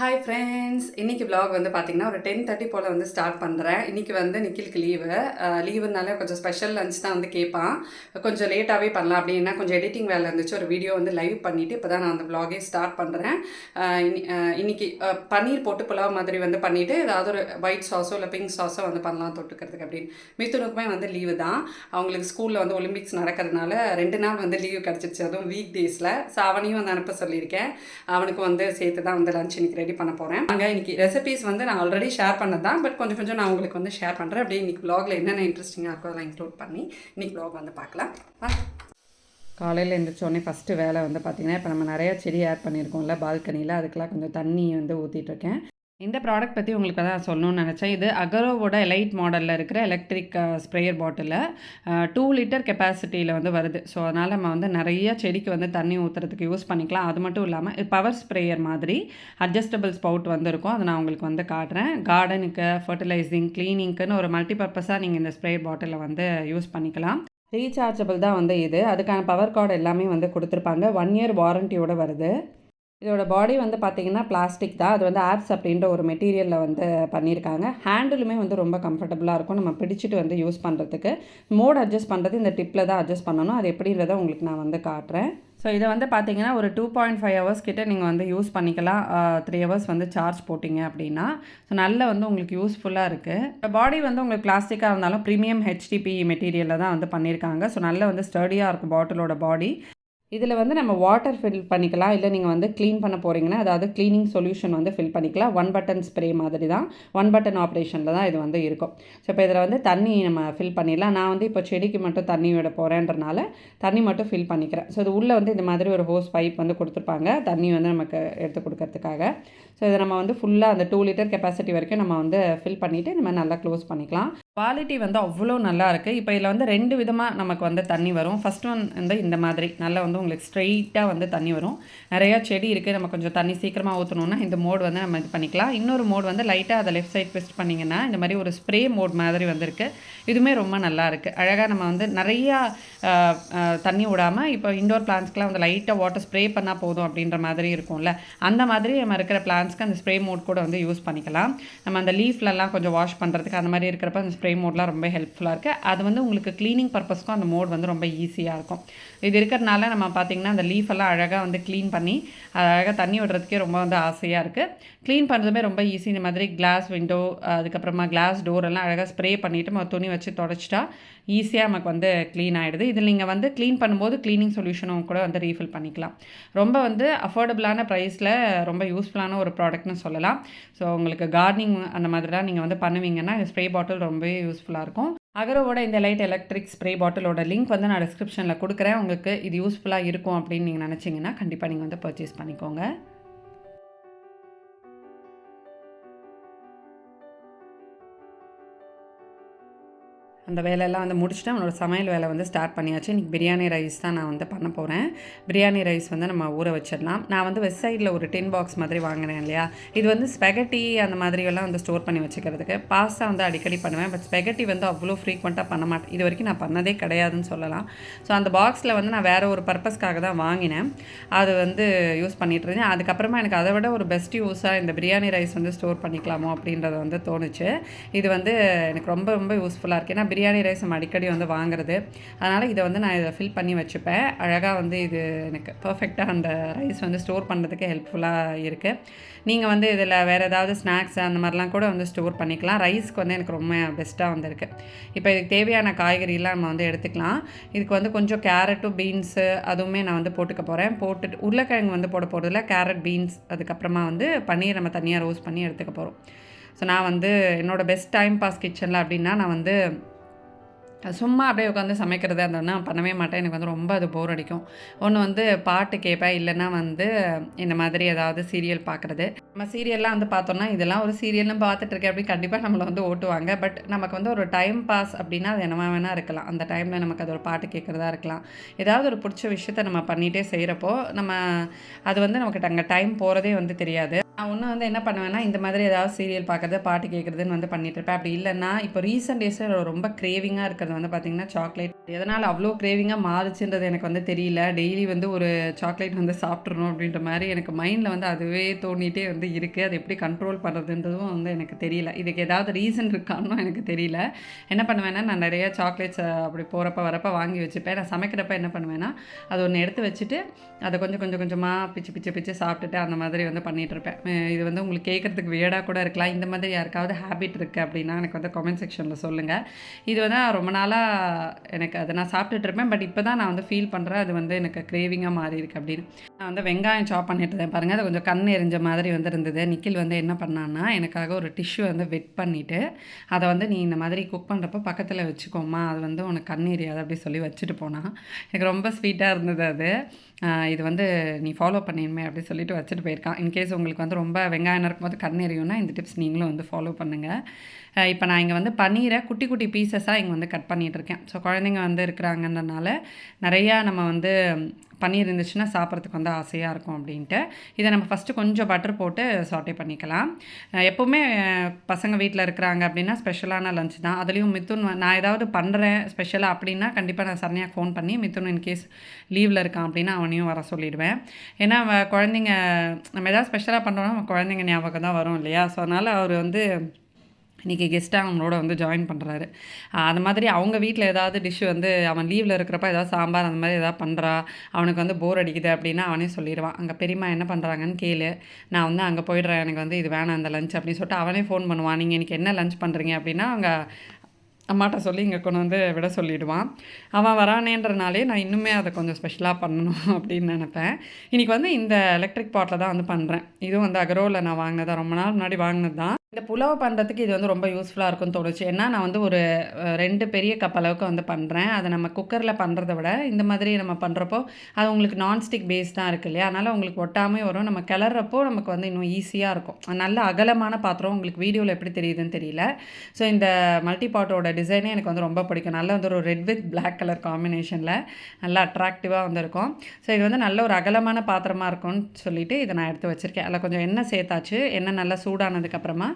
Hi friends இன்னைக்கு block வந்து பார்த்திங்கன்னா ஒரு டென் தேர்ட்டி போல் வந்து ஸ்டார்ட் பண்ணுறேன் இன்னைக்கு வந்து நிக்கிலுக்கு லீவு லீவுனால கொஞ்சம் ஸ்பெஷல் லஞ்ச் தான் வந்து கேட்பான். கொஞ்சம் லேட்டாகவே பண்ணலாம் அப்படின்னா கொஞ்சம் எடிட்டிங் வேலை இருந்துச்சு. ஒரு வீடியோ வந்து லைவ் பண்ணிவிட்டு இப்போ தான் நான் அந்த ப்ளாகே ஸ்டார்ட் பண்ணுறேன் இன்னைக்கு பன்னீர் போட்டு புலாவ் மாதிரி வந்து பண்ணிவிட்டு ஏதாவது ஒரு ஒயிட் சாஸோ இல்லை பிங்க் சாஸோ வந்து பண்ணலாம் தொட்டுக்கிறதுக்கு அப்படின்னு. மித்துனுக்குமே வந்து லீவு தான். அவங்களுக்கு ஸ்கூலில் வந்து ஒலிம்பிக்ஸ் நடக்கிறதுனால ரெண்டு நாள் வந்து லீவு கிடச்சிருச்சு. அதுவும் வீக் டேஸில் ஸோ அவனையும் வந்து அனுப்ப சொல்லியிருக்கேன். அவனுக்கு வந்து சேர்த்து தான் வந்து லஞ்ச் நிற்கிறேன் ரெடி பண்ண போகிறேன் அங்கே இன்னைக்கு ரெசிபீஸ் வந்து நான் ஆல்ரெடி ஷேர் பண்ணது தான் பட் கொஞ்சம் கொஞ்சம் நான் உங்களுக்கு வந்து ஷேர் பண்ணுறேன் அப்படியே இன்னைக்கு vlogல என்னென்ன இன்ட்ரெஸ்டிங்காக இருக்கோ அதெல்லாம் இன்க்ளூட் பண்ணி இன்னைக்கு vlog வந்து பார்க்கலாம். காலையில் எழுந்திரிச்சோடனே ஃபஸ்ட்டு வேலை வந்து பார்த்திங்கன்னா இப்போ நம்ம நிறைய செடி ஆட் பண்ணியிருக்கோம்ல பால்கனியில் அதுக்கெல்லாம் கொஞ்சம் தண்ணி வந்து ஊற்றிட்டுருக்கேன் இந்த ப்ராடக்ட் பற்றி உங்களுக்கு தான் சொல்லணும்னு நினச்சேன். இது அகரோவோட எலைட் மாடலில் இருக்கிற எலக்ட்ரிக் ஸ்ப்ரேயர் பாட்டிலில் டூ லிட்டர் கெப்பாசிட்டியில் வந்து வருது. ஸோ அதனால் நம்ம வந்து நிறைய செடிக்கு வந்து தண்ணி ஊற்றுறதுக்கு யூஸ் பண்ணிக்கலாம். அது மட்டும் இல்லாமல் பவர் ஸ்ப்ரேயர் மாதிரி அட்ஜஸ்டபிள் ஸ்பவுட் வந்துருக்கும். அதை நான் உங்களுக்கு வந்து காட்டுறேன். கார்டனுக்கு ஃபர்டிலைசிங் க்ளீனிங்க்குன்னு ஒரு மல்டி பர்பஸாக நீங்கள் இந்த ஸ்ப்ரேயர் பாட்டிலில் வந்து யூஸ் பண்ணிக்கலாம். ரீசார்ஜபிள் தான் வந்து இது. அதுக்கான பவர் கார்டு எல்லாமே வந்து கொடுத்துருப்பாங்க. ஒன் இயர் வாரண்டியோட வருது. இதோட பாடி வந்து பார்த்திங்கன்னா பிளாஸ்டிக் தான். அது வந்து ஆப்ஸ் அப்படின்ற ஒரு மெட்டீரியலில் வந்து பண்ணியிருக்காங்க ஹேண்டிலுமே வந்து ரொம்ப கம்ஃபர்டபுளாக இருக்கும். நம்ம பிடிச்சிட்டு வந்து யூஸ் பண்ணுறதுக்கு மோட் அட்ஜஸ்ட் பண்ணுறது இந்த டிப்பில் தான் அட்ஜஸ்ட் பண்ணணும். அது எப்படின்றத உங்களுக்கு நான் வந்து காட்டுறேன். ஸோ இதை வந்து பார்த்தீங்கன்னா ஒரு டூ பாயிண்ட் ஃபைவ் ஹவர்ஸ் கிட்டே நீங்கள் வந்து யூஸ் பண்ணிக்கலாம். த்ரீ ஹவர்ஸ் வந்து சார்ஜ் போட்டிங்க அப்படின்னா. ஸோ நல்ல வந்து உங்களுக்கு யூஸ்ஃபுல்லாக இருக்குது பாடி வந்து உங்களுக்கு பிளாஸ்டிக்காக இருந்தாலும் ப்ரீமியம் ஹெச்டிபி மெட்டீரியலில் தான் வந்து பண்ணியிருக்காங்க ஸோ நல்ல வந்து ஸ்டடியாக இருக்கும் பாட்டிலோட பாடி இதில் வந்து நம்ம வாட்டர் ஃபில் பண்ணிக்கலாம். இல்லை நீங்கள் வந்து க்ளீன் பண்ண போகிறீங்கன்னா அதாவது க்ளீனிங் சொல்யூஷன் வந்து ஃபில் பண்ணிக்கலாம். ஒன் பட்டன் ஸ்ப்ரே மாதிரி தான். ஒன் பட்டன் ஆப்ரேஷனில் தான் இது வந்து இருக்கும். ஸோ இப்போ இதில் வந்து தண்ணி நம்ம ஃபில் பண்ணிடலாம். நான் வந்து இப்போ செடிக்கு மட்டும் தண்ணி விட போகிறேன்றனால தண்ணி மட்டும் ஃபில் பண்ணிக்கிறேன். ஸோ இது உள்ளே வந்து இந்த மாதிரி ஒரு ஹோஸ் பைப் வந்து கொடுத்துருப்பாங்க. தண்ணி வந்து நமக்கு எடுத்து கொடுக்கறதுக்காக. ஸோ இதை நம்ம வந்து ஃபுல்லாக அந்த டூ லிட்டர் கெப்பாசிட்டி வரைக்கும் நம்ம வந்து ஃபில் பண்ணிவிட்டு நம்ம நல்லா க்ளோஸ் பண்ணிக்கலாம். குவாலிட்டி வந்து அவ்வளோ நல்லா இருக்குது இப்போ இதில் வந்து ரெண்டு விதமாக நமக்கு வந்து தண்ணி வரும். ஃபஸ்ட் ஒன் வந்து இந்த மாதிரி. நல்லா வந்து உங்களுக்கு ஸ்ட்ரெயிட்டாக வந்து தண்ணி வரும். நிறையா செடி இருக்குது நம்ம கொஞ்சம் தண்ணி சீக்கிரமாக ஊற்றணுன்னா இந்த மோட் வந்து நம்ம இது பண்ணிக்கலாம். இன்னொரு மோட் வந்து லைட்டாக அதை லெஃப்ட் சைட் ட்விஸ்ட் பண்ணிங்கன்னா இந்த மாதிரி ஒரு ஸ்ப்ரே மோட் மாதிரி வந்துருக்கு. இதுவுமே ரொம்ப நல்லா இருக்குது அழகாக நம்ம வந்து நிறையா தண்ணி விடாமல் இப்போ இண்டோர் பிளான்ஸ்க்கெலாம் வந்து லைட்டாக வாட்டர் ஸ்ப்ரே பண்ணால் போதும் அப்படின்ற மாதிரி இருக்கும்ல. அந்த மாதிரி நம்ம இருக்கிற பிளான்ஸ்க்கு அந்த ஸ்ப்ரே மோட் கூட வந்து யூஸ் பண்ணிக்கலாம். நம்ம அந்த லீஃப்லலாம் கொஞ்சம் வாஷ் பண்ணுறதுக்கு அந்த மாதிரி இருக்கிறப்ப அந்த ஸ்ப்ரே மோட்லாம் ரொம்ப ஹெல்ப்ஃபுல்லாக இருக்குது அது வந்து உங்களுக்கு க்ளீனிங் பர்பஸ்க்கும் அந்த மோட் வந்து ரொம்ப ஈஸியாக இருக்கும். இது இருக்கிறதுனால நம்ம பார்த்திங்கன்னா அந்த லீஃப் எல்லாம் அழகாக வந்து க்ளீன் பண்ணி அது அழகாக தண்ணி விடுறதுக்கே ரொம்ப வந்து ஆசையாக இருக்குது க்ளீன் பண்ணுறதுமே ரொம்ப ஈஸி இந்த மாதிரி கிளாஸ் விண்டோ அதுக்கப்புறமா கிளாஸ் டோர் எல்லாம் அழகாக ஸ்ப்ரே பண்ணிவிட்டு நம்ம துணி வச்சு தொடச்சிட்டா ஈஸியாக நமக்கு வந்து க்ளீன் ஆகிடுது இதில் நீங்கள் வந்து க்ளீன் பண்ணும்போது க்ளீனிங் சொல்யூஷனும் கூட வந்து ரீஃபில் பண்ணிக்கலாம். ரொம்ப வந்து அஃபோர்டபுளான ப்ரைஸில் ரொம்ப யூஸ்ஃபுல்லான ஒரு ப்ராடக்ட்னு சொல்லலாம். ஸோ உங்களுக்கு கார்டனிங் அந்த மாதிரிலாம் நீங்கள் வந்து பண்ணுவீங்கன்னா ஸ்ப்ரே பாட்டில் ரொம்ப ரொம்பவே யூஸ்ஃபுல்லாக இருக்கும். அகரோவோட இந்த லைட் எலக்ட்ரிக் ஸ்ப்ரே பாட்டிலோட லிங்க் வந்து நான் டிஸ்கிரிப்ஷனில் கொடுக்குறேன். உங்களுக்கு இது யூஸ்ஃபுல்லாக இருக்கும் அப்படின்னு நீங்கள் நினச்சிங்கன்னா கண்டிப்பாக நீங்கள் வந்து பர்ச்சேஸ் பண்ணிக்கோங்க. அந்த வேலையெல்லாம் வந்து முடிச்சுட்டு நம்மளோட சமையல் வேலை வந்து ஸ்டார்ட் பண்ணியாச்சு. இன்றைக்கி பிரியாணி ரைஸ் தான் நான் வந்து பண்ண போகிறேன் பிரியாணி ரைஸ் வந்து நம்ம ஊற வச்சிடலாம். நான் வந்து வெஸ்ட் சைடில் ஒரு டின் பாக்ஸ் மாதிரி வாங்கினேன் இல்லையா? இது வந்து ஸ்பெகட்டி அந்த மாதிரியெல்லாம் வந்து ஸ்டோர் பண்ணி வச்சுக்கிறதுக்கு. பாஸ்தா வந்து அடிக்கடி பண்ணுவேன். பட் ஸ்பெகட்டி வந்து அவ்வளோ ஃப்ரீக்வெண்ட்டாக பண்ண மாட்டேன். இது வரைக்கும் நான் பண்ணதே கிடையாதுன்னு சொல்லலாம். ஸோ அந்த பாக்ஸில் வந்து நான் வேறு ஒரு பர்பஸ்க்காக தான் வாங்கினேன். அது வந்து யூஸ் பண்ணிகிட்டு இருந்தேன். அதுக்கப்புறமா எனக்கு அதை விட ஒரு பெஸ்ட் யூஸாக இந்த பிரியாணி ரைஸ் வந்து ஸ்டோர் பண்ணிக்கலாமோ அப்படின்றது வந்து தோணுச்சு. இது வந்து எனக்கு ரொம்ப ரொம்ப யூஸ்ஃபுல்லாக இருக்குது ஏன்னா பிரியாணி ரைஸ் நம்ம அடிக்கடி வந்து வாங்குறது. அதனால் இதை வந்து நான் இதை ஃபில் பண்ணி வச்சுப்பேன். அழகாக வந்து இது எனக்கு பர்ஃபெக்டாக அந்த ரைஸ் வந்து ஸ்டோர் பண்ணுறதுக்கு ஹெல்ப்ஃபுல்லாக இருக்குது நீங்கள் வந்து இதில் வேறு ஏதாவது ஸ்நாக்ஸ் அந்த மாதிரிலாம் கூட வந்து ஸ்டோர் பண்ணிக்கலாம். ரைஸ்க்கு வந்து எனக்கு ரொம்ப பெஸ்ட்டாக வந்திருக்கு இப்போ இதுக்கு தேவையான காய்கறிலாம் நம்ம வந்து எடுத்துக்கலாம். இதுக்கு வந்து கொஞ்சம் கேரட்டும் பீன்ஸு அதுவுமே நான் வந்து போட்டுக்க போகிறேன் போட்டுட்டு உருளைக்கிழங்கு வந்து போட போகிறதில்ல கேரட் பீன்ஸ் அதுக்கப்புறமா வந்து பன்னீர் நம்ம தனியாக ரோஸ் பண்ணி எடுத்துக்க போகிறோம் ஸோ நான் வந்து என்னோடய பெஸ்ட் டைம் பாஸ் கிச்சனில் அப்படின்னா நான் வந்து சும்மா அப்படியே உட்காந்து சமைக்கிறதா இருந்தோன்னா பண்ணவே மாட்டேன். எனக்கு வந்து ரொம்ப அது போர் அடிக்கும். ஒன்று வந்து பாட்டு கேட்பேன். இல்லைன்னா வந்து இந்த மாதிரி ஏதாவது சீரியல் பார்க்குறது. நம்ம சீரியல்லாம் வந்து பார்த்தோம்னா இதெல்லாம் ஒரு சீரியல்னு பார்த்துட்ருக்கேன் அப்படின்னு அப்படி கண்டிப்பாக நம்மளை வந்து ஓட்டுவாங்க. பட் நமக்கு வந்து ஒரு டைம் பாஸ் அப்படின்னா அது என்னமா வேணால் இருக்கலாம். அந்த டைமில் நமக்கு அது ஒரு பாட்டு கேட்குறதா இருக்கலாம். ஏதாவது ஒரு பிடிச்ச விஷயத்த நம்ம பண்ணிகிட்டே செய்கிறப்போ நம்ம அது வந்து நமக்கு அங்கே டைம் போகிறதே வந்து தெரியாது. ஒன்று வந்து என்ன பண்ணுவேன்னா இந்த மாதிரி ஏதாவது சீரியல் பார்க்குறது பாட்டு கேட்குறதுன்னு வந்து பண்ணிட்டு இருப்பேன். அப்படி இல்லைன்னா இப்போ ரீசெண்ட் டேஸில் ரொம்ப கிரேவிங்காக இருக்கிறது வந்து பார்த்திங்கன்னா சாக்லேட் எதனால் அவ்வளோ கிரேவிங்காக மாறுச்சுன்றது எனக்கு வந்து தெரியல. டெய்லி வந்து ஒரு சாக்லேட் வந்து சாப்பிட்றணும் அப்படின்ற மாதிரி எனக்கு மைண்டில் வந்து அதுவே தோணிகிட்டே வந்து இருக்குது அது எப்படி கண்ட்ரோல் பண்ணுறதுன்றதும் வந்து எனக்கு தெரியல. இதுக்கு ஏதாவது ரீசன் இருக்கான்னு எனக்கு தெரியல. என்ன பண்ணுவேன்னா நான் நிறைய சாக்லேட்ஸ் அப்படி போகிறப்ப வரப்போ வாங்கி வச்சுப்பேன். நான் சமைக்கிறப்ப என்ன பண்ணுவேன்னா அது ஒன்று எடுத்து வச்சுட்டு அதை கொஞ்சம் கொஞ்சம் கொஞ்சமாக பிச்சு பிச்சு பிச்சு சாப்பிட்டுட்டு அந்த மாதிரி வந்து பண்ணிகிட்டு இருப்பேன். இது வந்து உங்களுக்கு கேட்குறதுக்கு வேடாக கூட இருக்கலாம். இந்த மாதிரி யாருக்காவது ஹேபிட் இருக்குது அப்படின்னா எனக்கு வந்து கமெண்ட் செக்ஷனில் சொல்லுங்கள் இது வந்து நான் ரொம்ப நாளாக எனக்கு அதை நான் சாப்பிட்டுட்டு இருப்பேன். பட் இப்போ தான் நான் வந்து ஃபீல் பண்ணுறேன் அது வந்து எனக்கு கிரேவிங்காக மாறி இருக்கு அப்படின்னு. நான் வந்து வெங்காயம் சாப் பண்ணிட்டு இருந்தேன் பாருங்கள் அது கொஞ்சம் கண் எரிஞ்ச மாதிரி வந்து இருந்தது. நிக்கில் வந்து என்ன பண்ணான்னா எனக்காக ஒரு டிஷ்யூ வந்து வெட் பண்ணிவிட்டு அதை வந்து நீ இந்த மாதிரி குக் பண்ணுறப்போ பக்கத்தில் வச்சுக்கோமா அது வந்து உனக்கு கண் எரியாது அப்படி சொல்லி வச்சுட்டு போனான். எனக்கு ரொம்ப ஸ்வீட்டாக இருந்தது அது. இது வந்து நீ ஃபாலோ பண்ணிடுமே அப்படின்னு சொல்லிட்டு வச்சுட்டு போயிருக்கான். இன்கேஸ் உங்களுக்கு வந்து ரொம்ப வெங்காயம் இருக்கும்போது கண் எரியும்னா இந்த டிப்ஸ் நீங்களும் வந்து ஃபாலோ பண்ணுங்கள் இப்போ நான் இங்கே வந்து பன்னீரை குட்டி குட்டி பீசஸாக இங்கே வந்து கட் பண்ணிகிட்டு இருக்கேன். ஸோ குழந்தைங்க வந்து இருக்கிறாங்கன்றனால நிறையா நம்ம வந்து பன்னீர் இருந்துச்சுன்னா சாப்பிட்றதுக்கு வந்து ஆசையாக இருக்கும் அப்படின்ட்டு. இதை நம்ம ஃபஸ்ட்டு கொஞ்சம் பட்டர் போட்டு சாட்டே பண்ணிக்கலாம். எப்போவுமே பசங்க வீட்டில் இருக்கிறாங்க அப்படின்னா ஸ்பெஷலான லஞ்ச் தான். அதுலேயும் மித்துன் நான் ஏதாவது பண்ணுறேன் ஸ்பெஷலாக அப்படின்னா கண்டிப்பாக நான் சரணியாக ஃபோன் பண்ணி மித்துன் இன்கேஸ் லீவில் இருக்கான் அப்படின்னா அவனையும் வர சொல்லிடுவேன். ஏன்னா குழந்தைங்க நம்ம ஏதாவது ஸ்பெஷலாக பண்ணுறோன்னா குழந்தைங்க ஞாபகம் தான் வரும் இல்லையா? ஸோ அதனால் அவர் வந்து இன்றைக்கி கெஸ்ட்டாக அவங்களோட வந்து ஜாயின் பண்ணுறாரு அது மாதிரி அவங்க வீட்டில் ஏதாவது டிஷ் வந்து அவன் லீவில் இருக்கிறப்ப ஏதாவது சாம்பார் அந்த மாதிரி ஏதாவது பண்ணுறா அவனுக்கு வந்து போர் அடிக்குது அப்படின்னா அவனே சொல்லிடுவான். அங்கே பெரியம்மா என்ன பண்ணுறாங்கன்னு கேளு. நான் வந்து அங்கே போயிடுறேன். எனக்கு வந்து இது வேணாம் அந்த லஞ்ச் அப்படின்னு சொல்லிட்டு அவனே ஃபோன் பண்ணுவான். நீங்கள் இன்றைக்கி என்ன லஞ்ச் பண்ணுறீங்க அப்படின்னா அவங்க அம்மாட்ட சொல்லி இங்கே கொண்டு வந்து விட சொல்லிடுவான். அவன் வரானேன்றனாலே நான் இன்னுமே அதை கொஞ்சம் ஸ்பெஷலாக பண்ணணும் அப்படின்னு நினப்பேன். இன்றைக்கி வந்து இந்த எலக்ட்ரிக் பாட்டில் தான் வந்து பண்ணுறேன் இதுவும் வந்து அகரோவில் நான் வாங்கினதான் ரொம்ப நாள் முன்னாடி வாங்கினது தான் இந்த புலவை பண்ணுறதுக்கு இது வந்து ரொம்ப யூஸ்ஃபுல்லாக இருக்கும்னு தோணுச்சு. ஏன்னா நான் வந்து ஒரு ரெண்டு பெரிய கப் அளவுக்கு வந்து பண்ணுறேன் அதை நம்ம குக்கரில் பண்ணுறத விட இந்த மாதிரி நம்ம பண்ணுறப்போ அது உங்களுக்கு நான்ஸ்டிக் பேஸ் தான் இருக்கு இல்லையா? அதனால் உங்களுக்கு ஒட்டாமே வரும். நம்ம கிளறப்போ நமக்கு வந்து இன்னும் ஈஸியாக இருக்கும். நல்ல அகலமான பாத்திரம். உங்களுக்கு வீடியோவில் எப்படி தெரியுதுன்னு தெரியல. ஸோ இந்த மல்டி பாட்டோட டிசைனே எனக்கு வந்து ரொம்ப பிடிக்கும். நல்ல வந்து ஒரு ரெட் வித் பிளாக் கலர் காம்பினேஷனில் நல்லா அட்ராக்டிவாக வந்திருக்கும். ஸோ இது வந்து நல்ல ஒரு அகலமான பாத்திரமாக இருக்கும்னு சொல்லிட்டு இதை நான் எடுத்து வச்சுருக்கேன். அதில் கொஞ்சம் எண்ணெய் சேர்த்தாச்சு. எண்ணெய் நல்லா சூடானதுக்கப்புறமா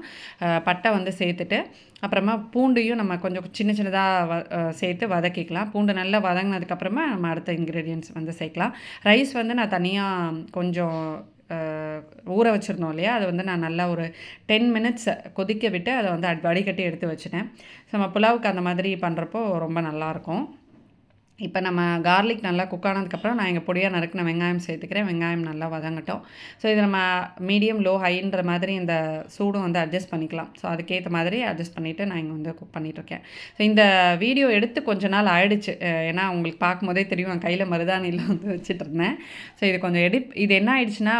பட்டை வந்து சேர்த்துட்டு அப்புறமா பூண்டையும் நம்ம கொஞ்சம் சின்ன சின்னதாக வ சேர்த்து வதக்கிக்கலாம். பூண்டு நல்லா வதங்கினதுக்கப்புறமா நம்ம அடுத்த இன்க்ரீடியன்ட்ஸ் வந்து சேர்க்கலாம். ரைஸ் வந்து நான் தனியாக கொஞ்சம் ஊற வச்சுருந்தோம் இல்லையா? அதை வந்து நான் நல்லா ஒரு டென் மினிட்ஸ் கொதிக்க விட்டு அதை வந்து அட் வடிகட்டி எடுத்து வச்சுட்டேன். ஸோ நம்ம புலாவுக்கு அந்த மாதிரி பண்ணுறப்போ ரொம்ப நல்லாயிருக்கும் இப்போ நம்ம கார்லிக் நல்லா குக் ஆனதுக்கப்புறம் நான் எங்கள் பொடியாக நறுக்கின வெங்காயம் சேர்த்துக்கிறேன். வெங்காயம் நல்லா வதங்கட்டும். ஸோ இது நம்ம மீடியம் லோ ஹைன்ற மாதிரி இந்த சூடும் வந்து அட்ஜஸ்ட் பண்ணிக்கலாம். ஸோ அதுக்கேற்ற மாதிரி அட்ஜஸ்ட் பண்ணிவிட்டு நான் இங்கே வந்து குக் பண்ணிகிட்ருக்கேன் ஸோ இந்த வீடியோ எடுத்து கொஞ்ச நாள் ஆயிடுச்சு. ஏன்னா உங்களுக்கு பார்க்கும்போதே தெரியும் என் கையில் மருதாணியில் வந்து வச்சுட்டு இருந்தேன் ஸோ இது கொஞ்சம் எடிட் இது என்ன ஆயிடுச்சுன்னா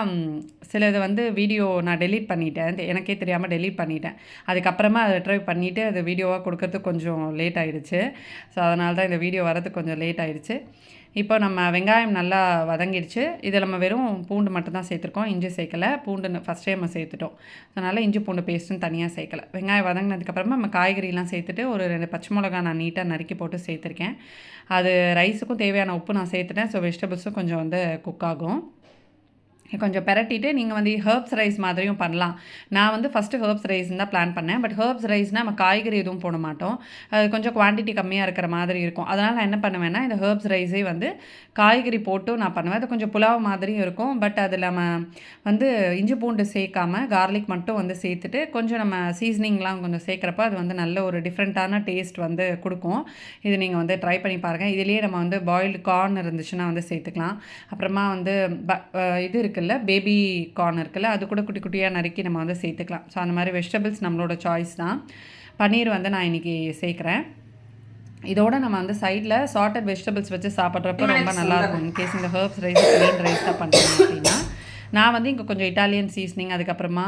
சில இது வந்து வீடியோ நான் டெலீட் பண்ணிட்டேன். எனக்கே தெரியாமல் டெலீட் பண்ணிட்டேன். அதுக்கப்புறமா அதை ட்ரை பண்ணிவிட்டு அது வீடியோவாக கொடுக்கறதுக்கு கொஞ்சம் லேட் ஆகிடுச்சு ஸோ அதனால தான் இந்த வீடியோ வரதுக்கு கொஞ்சம் லேட் லேட் ஆயிடுச்சு இப்போ நம்ம வெங்காயம் நல்லா வதங்கிடுச்சு. இதில் நம்ம வெறும் பூண்டு மட்டும் தான் சேர்த்துருக்கோம். இஞ்சி சேர்க்கலை. பூண்டு ஃபஸ்ட்டே நம்ம சேர்த்துட்டோம். அதனால் இஞ்சி பூண்டு பேஸ்ட்டும் தனியாக சேர்க்கலை. வெங்காயம் வதங்கினதுக்கப்புறமா நம்ம காய்கறிலாம் சேர்த்துட்டு ஒரு ரெண்டு பச்சை மிளகா நான் நீட்டாக நறுக்கி போட்டு சேர்த்துருக்கேன். அது ரைஸுக்கும் தேவையான உப்பு நான் சேர்த்துட்டேன். ஸோ வெஜிடபிள்ஸும் கொஞ்சம் வந்து குக் ஆகும். கொஞ்சம் பெரட்டிட்டு நீங்கள் வந்து ஹர்ப்ஸ் ரைஸ் மாதிரியும் பண்ணலாம். நான் வந்து ஃபஸ்ட்டு ஹர்ப்ஸ் ரைஸ் தான் பிளான் பண்ணேன். பட் ஹர்ப்ஸ் ரைஸ்னால் நம்ம காய்கறி எதுவும் போட மாட்டோம். அது கொஞ்சம் குவான்டிட்டி கம்மியாக இருக்கிற மாதிரி இருக்கும். அதனால் நான் என்ன பண்ணுவேன்னா இந்த ஹர்ப்ஸ் ரைஸே வந்து காய்கறி போட்டும் நான் பண்ணுவேன். அது கொஞ்சம் புலாவ் மாதிரியும் இருக்கும். பட் அதில் நம்ம வந்து இஞ்சி பூண்டு சேர்க்காம கார்லிக் மட்டும் வந்து சேர்த்துட்டு கொஞ்சம் நம்ம சீசனிங்லாம் கொஞ்சம் சேர்க்குறப்ப அது வந்து நல்ல ஒரு டிஃப்ரெண்ட்டான டேஸ்ட் வந்து கொடுக்கும். இது நீங்கள் வந்து ட்ரை பண்ணி பாருங்கள் இதுலேயே நம்ம வந்து பாயில்டு கார்ன் இருந்துச்சுன்னா வந்து சேர்த்துக்கலாம். அப்புறமா வந்து ப இருக்குது இருக்குல்ல பேபி கார்ன் இருக்குல்ல அது கூட குட்டி குட்டியாக நறுக்கி நம்ம வந்து சேர்த்துக்கலாம். ஸோ அந்த மாதிரி வெஜிடபிள்ஸ் நம்மளோட சாய்ஸ் தான். பன்னீர் வந்து நான் இன்றைக்கி சேர்க்குறேன். இதோட நம்ம வந்து சைடில் சார்ட்டட் வெஜிடபிள்ஸ் வச்சு சாப்பிட்றப்ப ரொம்ப நல்லாயிருக்கும் இன்கேஸ் இந்த ஹர்ப்ஸ் ரைஸ் க்ளீன் ரைஸ் தான் பண்ணுறேன் அப்படின்னா. நான் வந்து இங்கே கொஞ்சம் இட்டாலியன் சீசனிங் அதுக்கப்புறமா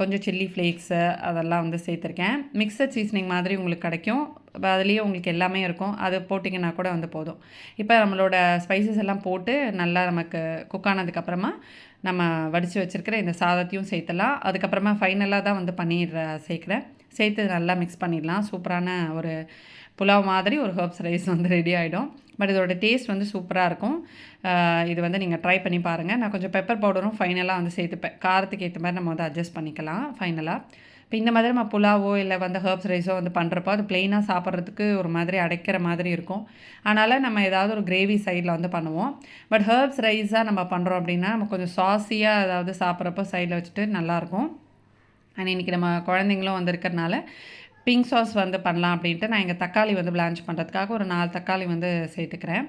கொஞ்சம் சில்லி ஃப்ளேக்ஸு அதெல்லாம் வந்து சேர்த்துருக்கேன். மிக்சட் சீசனிங் மாதிரி உங்களுக்கு கிடைக்கும். அதுலேயே உங்களுக்கு எல்லாமே இருக்கும். அது போட்டிங்கன்னா கூட வந்து போதும். இப்போ நம்மளோட ஸ்பைசஸ் எல்லாம் போட்டு நல்லா நமக்கு குக் ஆனதுக்கப்புறமா நம்ம வடித்து வச்சுருக்கிற இந்த சாதத்தையும் சேர்த்துலாம் அதுக்கப்புறமா ஃபைனலாக தான் வந்து பன்னீர் சேர்க்குறேன். சேர்த்து நல்லா மிக்ஸ் பண்ணிடலாம். சூப்பரான ஒரு புலாவ் மாதிரி ஒரு ஹர்ப்ஸ் ரைஸ் வந்து ரெடி ஆகிடும் பட் இதோட டேஸ்ட் வந்து சூப்பராக இருக்கும். இது வந்து நீங்கள் ட்ரை பண்ணி பாருங்கள் நான் கொஞ்சம் பெப்பர் பவுடரும் ஃபைனலாக வந்து சேர்த்துப்பேன். காரத்துக்கு ஏற்ற மாதிரி நம்ம வந்து அட்ஜஸ்ட் பண்ணிக்கலாம் ஃபைனலாக இப்போ இந்த மாதிரி நம்ம புலாவோ இல்லை வந்து ஹர்ப்ஸ் ரைஸோ வந்து பண்ணுறப்போ அது பிளெயினாக சாப்பிட்றதுக்கு ஒரு மாதிரி அடைக்கிற மாதிரி இருக்கும். அதனால் நம்ம ஏதாவது ஒரு கிரேவி சைடில் வந்து பண்ணுவோம். பட் ஹர்ப்ஸ் ரைஸாக நம்ம பண்ணுறோம் அப்படின்னா நம்ம கொஞ்சம் சாஸியாக அதாவது சாப்பிட்றப்போ சைடில் வச்சுட்டு நல்லாயிருக்கும் அண்ட் இன்றைக்கி நம்ம குழந்தைங்களும் வந்து பிங்க் சாஸ் வந்து பண்ணலாம் அப்படின்ட்டு நான் இங்கே தக்காளி வந்து பிளான்ச் பண்ணுறதுக்காக ஒரு நாலு தக்காளி வந்து சேர்த்துக்கிறேன்.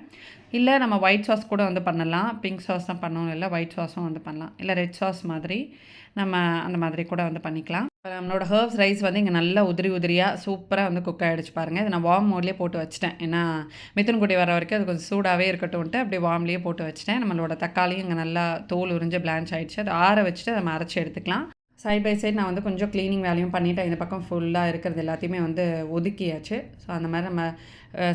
இல்லை நம்ம ஒயிட் சாஸ் கூட வந்து பண்ணலாம். பிங்க் சாஸ் தான் பண்ணணும். இல்லை ஒயிட் சாஸும் வந்து பண்ணலாம். இல்லை ரெட் சாஸ் மாதிரி நம்ம அந்த மாதிரி கூட வந்து பண்ணிக்கலாம். இப்போ நம்மளோட ஹர்ப்ஸ் ரைஸ் வந்து இங்கே நல்லா உதிரி உதிரியாக சூப்பராக வந்து குக் ஆகிடுச்சு பாருங்கள் இதை நான் வார்ம் மோட்லேயே போட்டு வச்சிட்டேன். ஏன்னா மித்தன்குடி வர வரைக்கும் அது கொஞ்சம் சூடாகவே இருக்கட்டும்ட்டு அப்படியே வார்ம்லேயே போட்டு வச்சிட்டேன். நம்மளோட தக்காளியும் இங்கே நல்லா தோல் உறிஞ்சு பிளான்ச் ஆகிடுச்சு அதை ஆற வச்சுட்டு அதை அரைச்சி எடுத்துக்கலாம். சைட் பை சைட் நான் வந்து கொஞ்சம் க்ளீனிங் வேலையும் பண்ணிவிட்டேன் இந்த பக்கம் ஃபுல்லாக இருக்கிறது எல்லாத்தையுமே வந்து ஒதுக்கியாச்சு. ஸோ அந்த மாதிரி நம்ம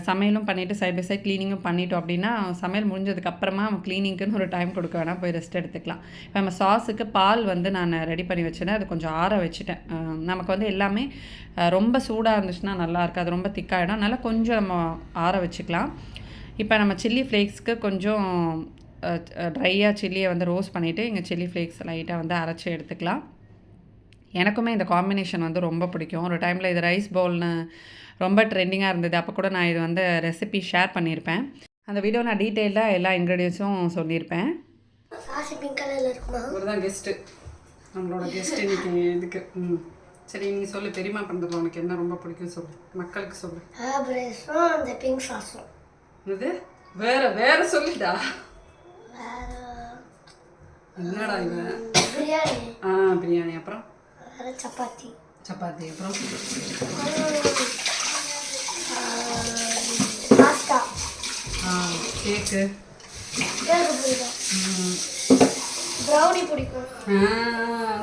சமையலும் பண்ணிவிட்டு சைட் பை சைட் க்ளீனிங்கும் பண்ணிட்டோம் அப்படின்னா சமையல் முடிஞ்சதுக்கப்புறமா நம்ம க்ளீனிங்க்குன்னு ஒரு டைம் கொடுக்க வேணாம். போய் ரெஸ்ட் எடுத்துக்கலாம். இப்போ நம்ம சாஸுக்கு பால் வந்து நான் ரெடி பண்ணி வச்சுட்டேன். அது கொஞ்சம் ஆற வச்சுட்டேன். நமக்கு வந்து எல்லாமே ரொம்ப சூடாக இருந்துச்சுன்னா நல்லா இருக்காது. ரொம்ப திக்காகிடும் அதனால் கொஞ்சம் நம்ம ஆற வச்சுக்கலாம். இப்போ நம்ம சில்லி ஃப்ளேக்ஸ்க்கு கொஞ்சம் ட்ரையாக சில்லியை வந்து ரோஸ்ட் பண்ணிவிட்டு இங்கே சில்லி ஃப்ளேக்ஸ் லைட்டாக வந்து அரைச்சி எடுத்துக்கலாம். எனக்குமே இந்த காம்பினேஷன் வந்து ரொம்ப பிடிக்கும். ஒரு டைமில் இது ரைஸ் பவுல்னு ரொம்ப ட்ரெண்டிங்காக இருந்தது. அப்போ கூட நான் இது வந்து ரெசிபி ஷேர் பண்ணியிருப்பேன் அந்த வீடியோ நான் டீட்டெயிலாக எல்லா இன்க்ரீடியன்ஸும் சொல்லியிருப்பேன் ஒரு தான் கெஸ்ட்டு நம்மளோட கெஸ்ட் இன்னைக்கு இதுக்கு. ம். சரி நீ சொல்லு. பெரியம்மா பண்ணுறதுல உனக்கு என்ன ரொம்ப பிடிக்கும் சொல்லு. மக்களுக்கு சொல்லு. அந்த பிங்க் சாஸும் இது வேற வேற சொல்லிடா. வேற என்னடா இவன்? பிரியாணி. ஆ பிரியாணி. அப்புறம்? வேற சப்பாத்தி. சப்பாத்தி அப்புறம்? பாஸ்தா. ஆ கேக்கு. ப்ரௌனி பிடிக்கும்.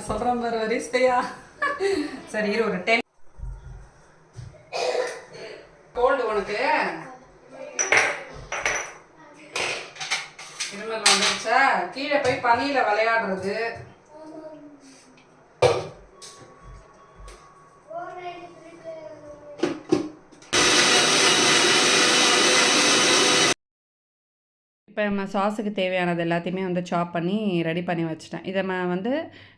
சொல்கிறேன் பாரு வரிசையா சரி இரு ஒரு டென் கோல்டு உனக்கு? இருமல் வந்துருச்சா? கீழே போய் பனியில விளையாடுறது. இப்போ நம்ம சாஸுக்கு தேவையானது எல்லாத்தையுமே வந்து சாப் பண்ணி ரெடி பண்ணி வச்சுட்டேன். இதை நான் வந்து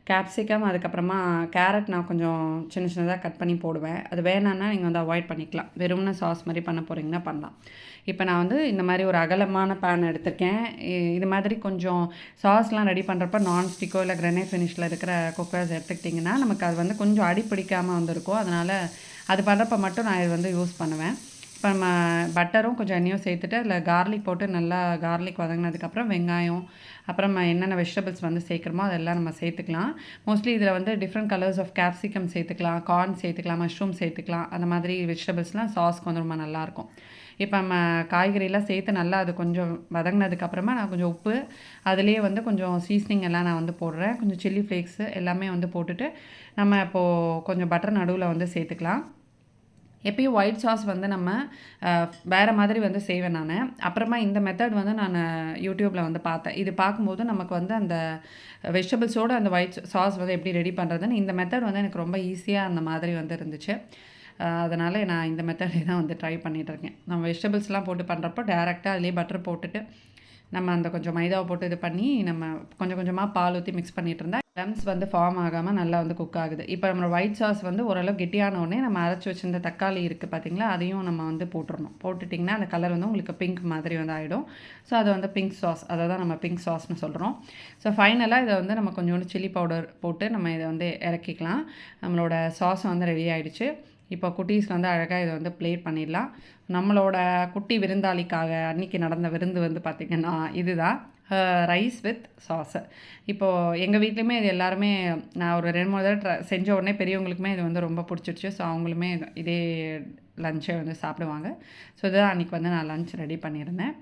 கேப்சிகம் அதுக்கப்புறமா கேரட் நான் கொஞ்சம் சின்ன சின்னதாக கட் பண்ணி போடுவேன். அது வேணான்னா நீங்கள் வந்து அவாய்ட் பண்ணிக்கலாம். வெறும்னு சாஸ் மாதிரி பண்ண போகிறீங்கன்னா பண்ணலாம். இப்போ நான் வந்து இந்த மாதிரி ஒரு அகலமான பேன் எடுத்திருக்கேன். இது மாதிரி கொஞ்சம் சாஸ்லாம் ரெடி பண்ணுறப்ப நான்ஸ்டிக்கோ இல்லை கிரனைட் ஃபினிஷில் இருக்கிற குக்கர்ஸ் எடுத்துக்கிட்டிங்கன்னா நமக்கு அது வந்து கொஞ்சம் அடி பிடிக்காமல் வந்திருக்கும். அதனால் அது பண்ணுறப்ப மட்டும் நான் இது வந்து யூஸ் பண்ணுவேன். இப்போ நம்ம பட்டரும் கொஞ்சம் எண்ணெயும் சேர்த்துட்டு அதில் கார்லிக் போட்டு நல்லா கார்லிக் வதங்கினதுக்கப்புறம் வெங்காயம் அப்புறம் நம்ம என்னென்ன வெஜிடபிள்ஸ் வந்து சேர்க்குறோமோ அதெல்லாம் நம்ம சேர்த்துக்கலாம். மோஸ்ட்லி இதில் வந்து டிஃப்ரெண்ட் கலர்ஸ் ஆஃப் கேப்சிகம் சேர்த்துக்கலாம் கார்ன் சேர்த்துக்கலாம் மஷ்ரூம் சேர்த்துக்கலாம் அந்த மாதிரி வெஜிடபிள்ஸ்லாம் சாஸ்க்கு வந்து ரொம்ப நல்லாயிருக்கும் இப்போ நம்ம காய்கறியெல்லாம் சேர்த்து நல்லா அது கொஞ்சம் வதங்கினதுக்கப்புறமா நான் கொஞ்சம் உப்பு அதுலேயே வந்து கொஞ்சம் சீசனிங் எல்லாம் நான் வந்து போடுறேன். கொஞ்சம் சில்லி ஃப்ளேக்ஸு எல்லாமே வந்து போட்டுட்டு நம்ம இப்போது கொஞ்சம் பட்டர் நடுவில் வந்து சேர்த்துக்கலாம். எப்பயும் ஒயிட் சாஸ் வந்து நம்ம வேறு மாதிரி வந்து செய்வேன் நான். அப்புறமா இந்த மெத்தட் வந்து நான் யூடியூப்பில் வந்து பார்த்தேன். இது பார்க்கும்போது நமக்கு வந்து அந்த வெஜிடபிள்ஸோடு அந்த ஒயிட் சாஸ் வந்து எப்படி ரெடி பண்ணுறதுன்னு இந்த மெத்தட் வந்து எனக்கு ரொம்ப ஈஸியாக அந்த மாதிரி வந்து இருந்துச்சு. அதனால் நான் இந்த மெத்தடே தான் வந்து ட்ரை பண்ணிகிட்ருக்கேன் நம்ம வெஜிடபிள்ஸ்லாம் போட்டு பண்ணுறப்போ டேரெக்டாக அதிலே பட்டர் போட்டுட்டு நம்ம அந்த கொஞ்சம் மைதாவை போட்டு இது பண்ணி நம்ம கொஞ்சம் கொஞ்சமாக பால் ஊற்றி மிக்ஸ் பண்ணிட்டு லம்ஸ் வந்து ஃபார்ம் ஆகாமல் நல்லா வந்து குக் ஆகுது. இப்போ நம்ம ஒயிட் சாஸ் வந்து ஓரளவு கெட்டியான உடனே நம்ம அரைச்சி வச்சிருந்த தக்காளி இருக்குது பார்த்தீங்களா அதையும் நம்ம வந்து போட்டுடணும் போட்டுட்டிங்கன்னா அந்த கலர் வந்து உங்களுக்கு பிங்க் மாதிரி வந்து ஆகிடும் ஸோ அதை வந்து பிங்க் சாஸ் அதை தான் நம்ம பிங்க் சாஸ்னு சொல்கிறோம் ஸோ ஃபைனலாக இதை வந்து நம்ம கொஞ்சோண்டு சில்லி பவுடர் போட்டு நம்ம இதை வந்து இறக்கிக்கலாம். நம்மளோட சாஸ் வந்து ரெடி ஆகிடுச்சு இப்போ குட்டீஸ் வந்து அழகாக இதை வந்து ப்ளேட் பண்ணிடலாம். நம்மளோட குட்டி விருந்தாளிக்காக அன்னைக்கு நடந்த விருந்து வந்து பார்த்திங்கன்னா இதுதான். ரைஸ் வித் சாஸு இப்போது எங்கள் வீட்லேயுமே இது எல்லாருமே நான் ஒரு ரெண்டு மூணு தடவை ட்ரை செஞ்ச உடனே பெரியவங்களுக்குமே இது வந்து ரொம்ப பிடிச்சிருச்சு. ஸோ அவங்களுமே இதே லஞ்சை வந்து சாப்பிடுவாங்க. ஸோ இதுதான் அன்றைக்கி வந்து நான் லஞ்ச் ரெடி பண்ணியிருந்தேன்.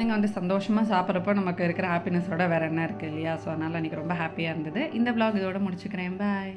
குழந்தைங்க வந்து சந்தோஷமாக சாப்பிட்றப்போ நமக்கு இருக்கிற ஹாப்பினஸோட வேறு என்ன இருக்குது இல்லையா? ஸோ அதனால் இன்றைக்கி ரொம்ப ஹாப்பியாக இருந்தது. இந்த vlog இதோட முடிச்சுக்கிறேன். பாய்